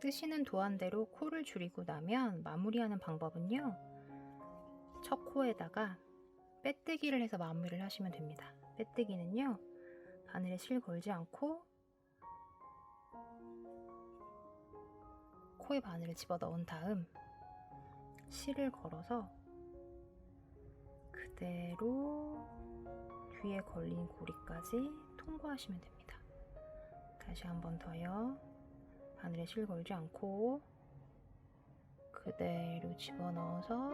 뜨시는 도안대로 코를 줄이고 나면 마무리하는 방법은요. 첫 코에다가 빼뜨기를 해서 마무리를 하시면 됩니다. 빼뜨기는요. 바늘에 실 걸지 않고 코에 바늘을 집어 넣은 다음 실을 걸어서 그대로 뒤에 걸린 고리까지 통과하시면 됩니다. 다시 한 번 더요. 바늘에 실 걸지 않고 그대로 집어넣어서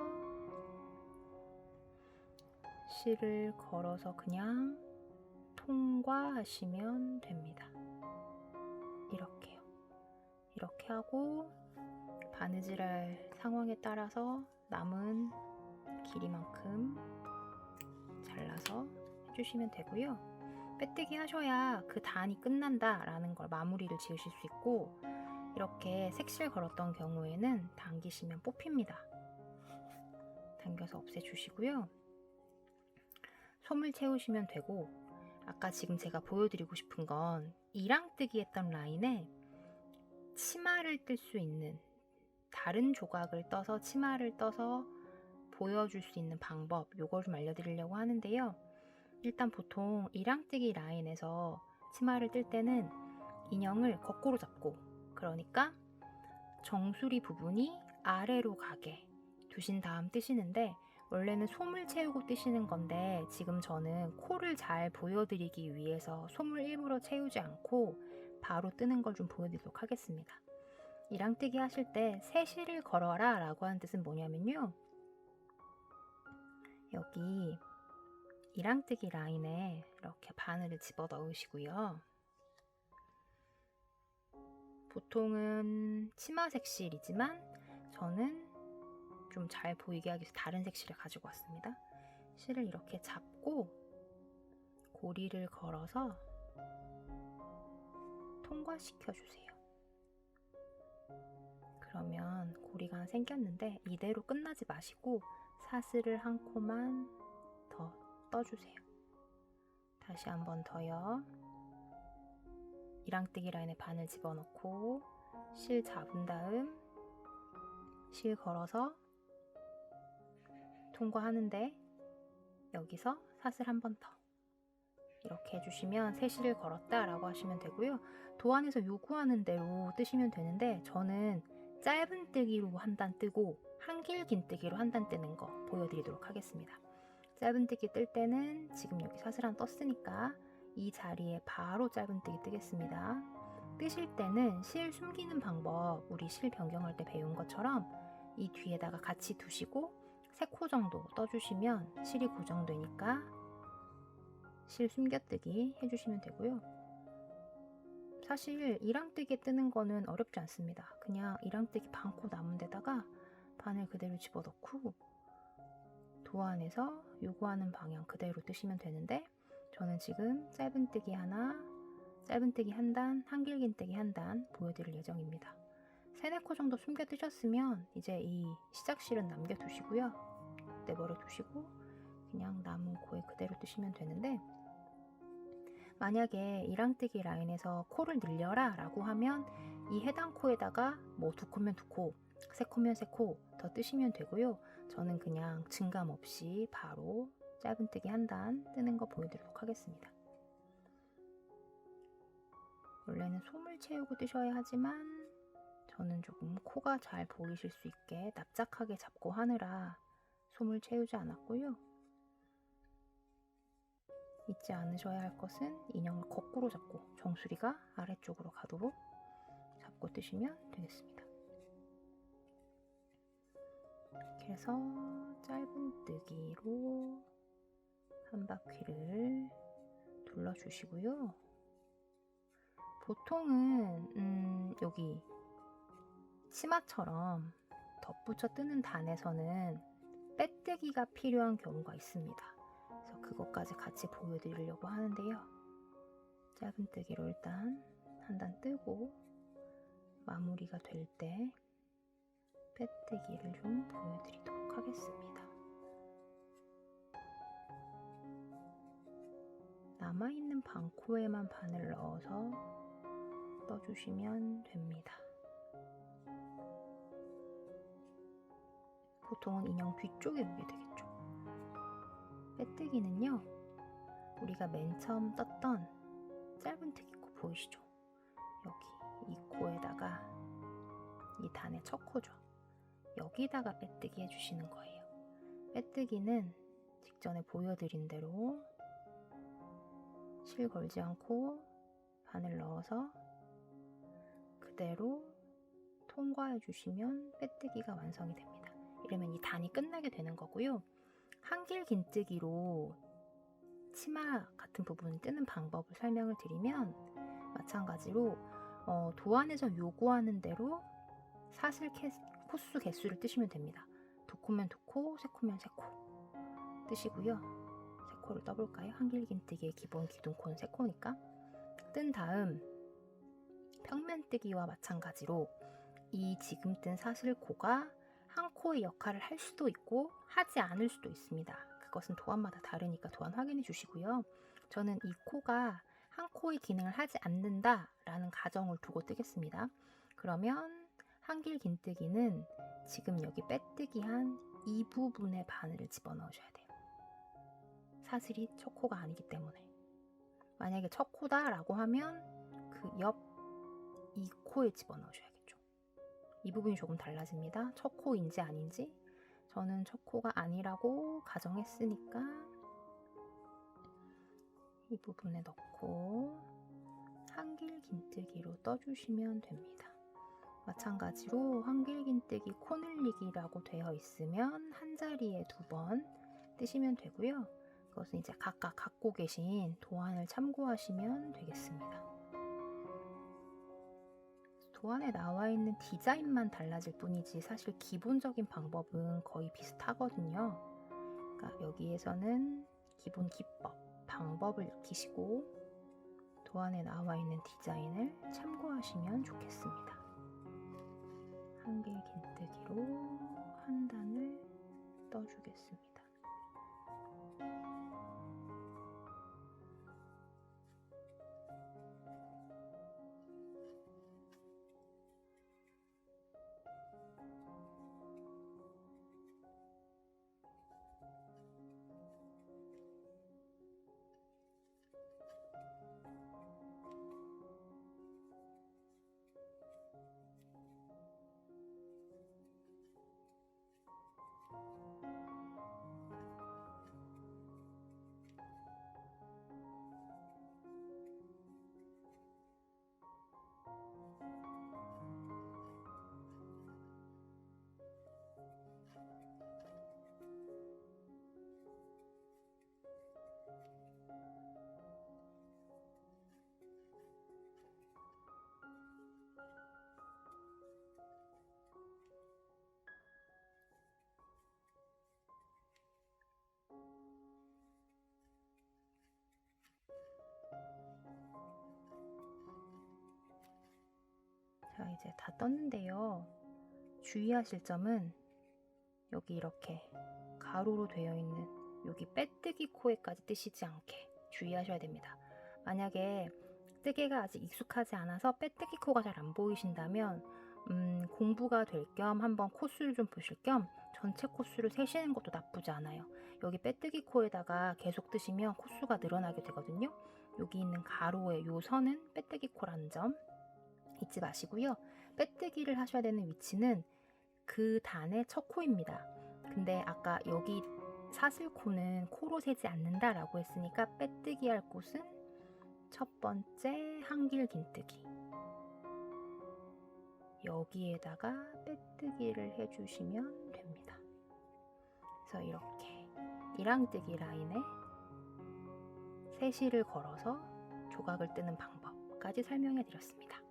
실을 걸어서 그냥 통과하시면 됩니다. 이렇게요. 이렇게 하고 바느질할 상황에 따라서 남은 길이만큼 잘라서 해주시면 되고요. 빼뜨기 하셔야 그 단이 끝난다 라는 걸 마무리를 지으실 수 있고 이렇게 색실 걸었던 경우에는 당기시면 뽑힙니다. 당겨서 없애주시고요. 솜을 채우시면 되고 아까 지금 제가 보여드리고 싶은 건 이랑뜨기 했던 라인에 치마를 뜰 수 있는 다른 조각을 떠서 치마를 떠서 보여줄 수 있는 방법 요걸 좀 알려드리려고 하는데요. 일단 보통 이랑뜨기 라인에서 치마를 뜰 때는 인형을 거꾸로 잡고 그러니까 정수리 부분이 아래로 가게 두신 다음 뜨시는데 원래는 솜을 채우고 뜨시는 건데 지금 저는 코를 잘 보여드리기 위해서 솜을 일부러 채우지 않고 바로 뜨는 걸 좀 보여드리도록 하겠습니다. 이랑뜨기 하실 때 세실을 걸어라 라고 하는 뜻은 뭐냐면요. 여기 이랑뜨기 라인에 이렇게 바늘을 집어 넣으시고요. 보통은 치마 색실이지만 저는 좀 잘 보이게 하기 위해서 다른 색실을 가지고 왔습니다. 실을 이렇게 잡고 고리를 걸어서 통과시켜 주세요. 그러면 고리가 생겼는데 이대로 끝나지 마시고 사슬을 한 코만 더 떠주세요. 다시 한 번 더요. 이랑뜨기 라인에 바늘 집어넣고 실 잡은 다음 실 걸어서 통과하는데 여기서 사슬 한 번 더 이렇게 해주시면 세 실을 걸었다 라고 하시면 되고요 도안에서 요구하는 대로 뜨시면 되는데 저는 짧은 뜨기로 한 단 뜨고 한길 긴 뜨기로 한 단 뜨는 거 보여드리도록 하겠습니다 짧은 뜨기 뜰 때는 지금 여기 사슬 한 떴으니까 이 자리에 바로 짧은 뜨기 뜨겠습니다. 뜨실 때는 실 숨기는 방법 우리 실 변경할 때 배운 것처럼 이 뒤에다가 같이 두시고 3코 정도 떠주시면 실이 고정되니까 실 숨겨뜨기 해주시면 되고요. 사실 이랑뜨기 뜨는 거는 어렵지 않습니다. 그냥 이랑뜨기 반코 남은 데다가 바늘 그대로 집어넣고 도안에서 요구하는 방향 그대로 뜨시면 되는데 저는 지금 짧은뜨기 하나, 짧은뜨기 한 단, 한길긴뜨기 한 단 보여드릴 예정입니다. 세네 코 정도 숨겨 뜨셨으면 이제 이 시작실은 남겨두시고요. 내버려 두시고 그냥 남은 코에 그대로 뜨시면 되는데 만약에 이랑뜨기 라인에서 코를 늘려라 라고 하면 이 해당 코에다가 뭐 두 코면 두 코, 세 코면 세 코 더 뜨시면 되고요. 저는 그냥 증감 없이 바로 짧은뜨기 한 단 뜨는 거 보여드리도록 하겠습니다. 원래는 솜을 채우고 뜨셔야 하지만 저는 조금 코가 잘 보이실 수 있게 납작하게 잡고 하느라 솜을 채우지 않았고요. 잊지 않으셔야 할 것은 인형을 거꾸로 잡고 정수리가 아래쪽으로 가도록 잡고 뜨시면 되겠습니다. 이렇게 해서 짧은 뜨기로 한 바퀴를 둘러주시고요. 보통은 음, 여기 치마처럼 덧붙여 뜨는 단에서는 빼뜨기가 필요한 경우가 있습니다. 그래서 그것까지 같이 보여드리려고 하는데요. 짧은 뜨기로 일단 한 단 뜨고 마무리가 될 때 빼뜨기를 좀 보여드리도록 하겠습니다. 남아있는 반코에만 반을 넣어서 떠주시면 됩니다. 보통은 인형 뒤쪽에 두게 되겠죠. 빼뜨기는요, 우리가 맨 처음 떴던 짧은 특이코 보이시죠? 여기 이 코에다가 이 단의 첫 코죠. 여기다가 빼뜨기 해주시는 거예요. 빼뜨기는 직전에 보여드린 대로 실 걸지 않고 바늘 넣어서 그대로 통과해 주시면 빼뜨기가 완성이 됩니다. 이러면 이 단이 끝나게 되는 거고요. 한길 긴뜨기로 치마 같은 부분을 뜨는 방법을 설명을 드리면 마찬가지로 어, 도안에서 요구하는 대로 사슬 캐, 코수 개수를 뜨시면 됩니다. 두 코면 두 코, 세 코면 세 코 뜨시고요. 세 코를 떠볼까요? 한길긴뜨기의 기본 기둥코는 세 코니까 뜬 다음 평면뜨기와 마찬가지로 이 지금 뜬 사슬코가 한 코의 역할을 할 수도 있고 하지 않을 수도 있습니다. 그것은 도안마다 다르니까 도안 확인해 주시고요. 저는 이 코가 한 코의 기능을 하지 않는다라는 가정을 두고 뜨겠습니다. 그러면 한길 긴뜨기는 지금 여기 빼뜨기 한 이 부분에 바늘을 집어넣으셔야 돼요. 사슬이 첫 코가 아니기 때문에. 만약에 첫 코다 라고 하면 그 옆 이 코에 집어넣으셔야겠죠. 이 부분이 조금 달라집니다. 첫 코인지 아닌지 저는 첫 코가 아니라고 가정했으니까 이 부분에 넣고 한길 긴뜨기로 떠주시면 됩니다. 마찬가지로 한길 긴뜨기 코늘리기라고 되어 있으면 한 자리에 두 번 뜨시면 되고요. 그것은 이제 각각 갖고 계신 도안을 참고하시면 되겠습니다. 도안에 나와 있는 디자인만 달라질 뿐이지 사실 기본적인 방법은 거의 비슷하거든요. 그러니까 여기에서는 기본 기법, 방법을 익히시고 도안에 나와 있는 디자인을 참고하시면 좋겠습니다. 한길 긴뜨기로 한 단을 떠주겠습니다. 자, 이제 다 떴는데요. 주의하실 점은 여기 이렇게 가로로 되어 있는 여기 빼뜨기 코에까지 뜨시지 않게 주의하셔야 됩니다. 만약에 뜨개가 아직 익숙하지 않아서 빼뜨기 코가 잘 안 보이신다면 음, 공부가 될 겸 한번 코수를 좀 보실 겸 전체 코수를 세시는 것도 나쁘지 않아요. 여기 빼뜨기 코에다가 계속 뜨시면 코수가 늘어나게 되거든요. 여기 있는 가로의 요 선은 빼뜨기 코라는 점 잊지 마시고요. 빼뜨기를 하셔야 되는 위치는 그 단의 첫 코입니다. 근데 아까 여기 사슬코는 코로 세지 않는다라고 했으니까 빼뜨기 할 곳은 첫 번째 한길 긴뜨기. 여기에다가 빼뜨기를 해주시면 됩니다. 그래서 이렇게 이랑뜨기 라인에 세시를 걸어서 조각을 뜨는 방법까지 설명해 드렸습니다.